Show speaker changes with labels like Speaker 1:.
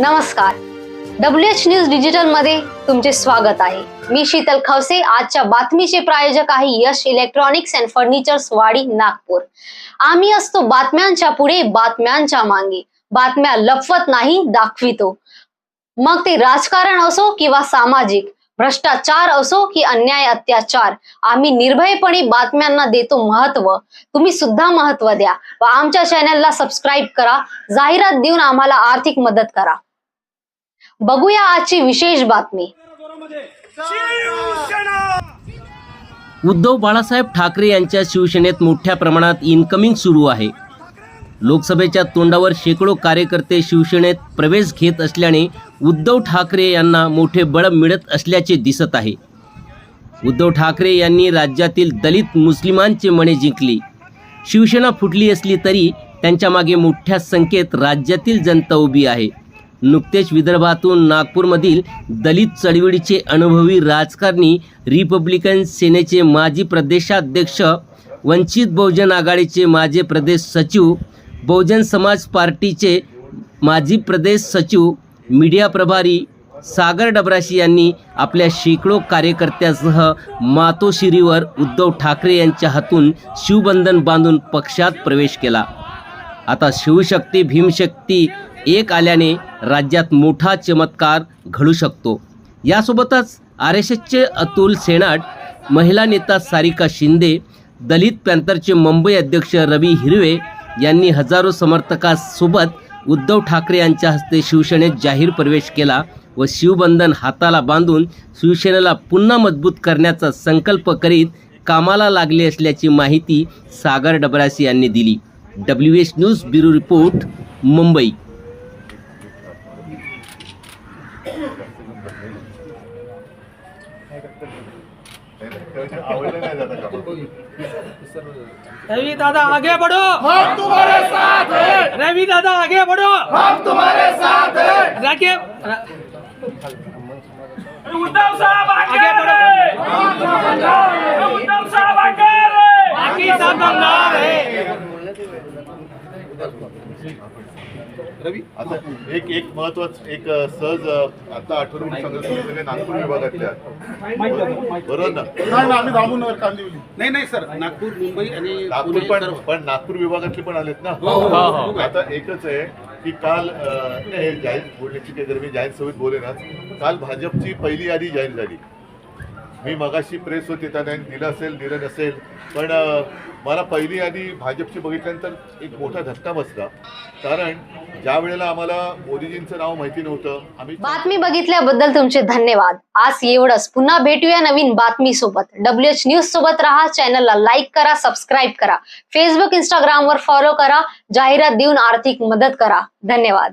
Speaker 1: नमस्कार. W H news डिजिटलमध्ये तुमचे स्वागत आहे. मी शीतल खवसे आजच्या बातमीचे प्रायोजक आहे यश इलेक्ट्रॉनिक्स अँड फर्निचर्स वाडी नागपूर. आम्ही असतो बातम्यांच्या पुढे बातम्यांच्या मागे. बातम्या लपवत नाही दाखवितो. मग ते राजकारण असो किंवा सामाजिक भ्रष्टाचार असो की अन्याय अत्याचार आम्ही निर्भयपणे बातम्यांना देतो महत्त्व. तुम्ही सुद्धा महत्त्व द्या व आमच्या चॅनलला सबस्क्राईब करा. जाहिरात देऊन आम्हाला आर्थिक मदत करा. बघूया आजची विशेष बातमी.
Speaker 2: उद्धव बाळासाहेब ठाकरे यांच्या शिवसेनेत मोठ्या प्रमाणात इनकमिंग सुरू आहे. लोकसभेच्या तोंडावर शेकडो कार्यकर्ते शिवसेनेत प्रवेश घेत असल्याने उद्धव ठाकरे यांना मोठे बळ मिळत असल्याचे दिसत आहे. उद्धव ठाकरे यांनी राज्यातील दलित मुस्लिमांचे मने जिंकली. शिवसेना फुटली असली तरी त्यांच्या मागे मोठ्या संख्येत राज्यातील जनता उभी आहे. नुकतेच विदर्भातून नागपूरमधील दलित चळवळीचे अनुभवी राजकारणी रिपब्लिकन सेनेचे माजी प्रदेशाध्यक्ष वंचित बहुजन आघाडीचे माजी प्रदेश सचिव बहुजन समाज पार्टीचे माजी प्रदेश सचिव मीडिया प्रभारी सागर डबराशी यांनी आपल्या शेकडो कार्यकर्त्यासह मातोश्रीवर उद्धव ठाकरे यांच्या हातून शिवबंधन बांधून पक्षात प्रवेश केला. आता शिवशक्ती भीमशक्ती एक आल्याने राज्यात मोठा चमत्कार घडू शकतो. यासोबतच आर एस एसचे अतुल सेनाट महिला नेता सारिका शिंदे दलित पॅंथरचे मुंबई अध्यक्ष रवी हिरवे यांनी हजारो समर्थकांसोबत उद्धव ठाकरे यांच्या हस्ते शिवसेनेत जाहीर प्रवेश केला व शिवबंधन हाताला बांधून शिवसेनेला पुन्हा मजबूत करण्याचा संकल्प करीत कामाला लागले असल्याची माहिती सागर डबरासी यांनी दिली. W H news bureau report Mumbai
Speaker 3: आवडलं नाही जातं का
Speaker 4: रवि दादा आगे बढ़ो। हम तुम्हारे साथ हैं। रवि दादा आगे बढ़ो। हम तुम्हारे साथ हैं। आगे
Speaker 5: उद्धव साहब आगे
Speaker 4: बढ़ो
Speaker 5: उद्धव साहब आगे
Speaker 4: बाकी सब दमदार है
Speaker 3: आता एक एक महत्वाचं एक सहज आता आठवण सांगतो सगळे नागपूर विभागातल्या. बरोबर ना?
Speaker 6: आम्ही वर कांदिवली.
Speaker 7: नाही नाही सर नागपूर मुंबई आणि
Speaker 3: नागपूर
Speaker 7: पुणे
Speaker 3: पण नागपूर विभागातले पण आलेत ना?
Speaker 7: हो, हो, हो.
Speaker 3: आता एकच आहे की काल हे जाहीर बोलण्याची काही जाहीर सभेत बोले ना काल भाजपची पहिली यादी जाहीर झाली. मी मगाशी प्रेस होती त्यांना दिलं असेल दिलं नसेल. पण मला पहिली आधी भाजपची बघितल्यानंतर एक मोठा धक्का बसला. कारण ज्या वेळेला आम्हाला मोदीजींचं नाव माहिती नव्हतं आम्ही
Speaker 1: बातमी बघितल्याबद्दल तुमचे धन्यवाद. आज एवढंच. पुन्हा भेटूया नवीन बातमी सोबत. डब्ल्यू एच न्यूज सोबत राहा. चॅनलला लाईक करा सबस्क्राईब करा. फेसबुक इंस्टाग्राम वर फॉलो करा. जाहिरात देऊन आर्थिक मदत करा. धन्यवाद.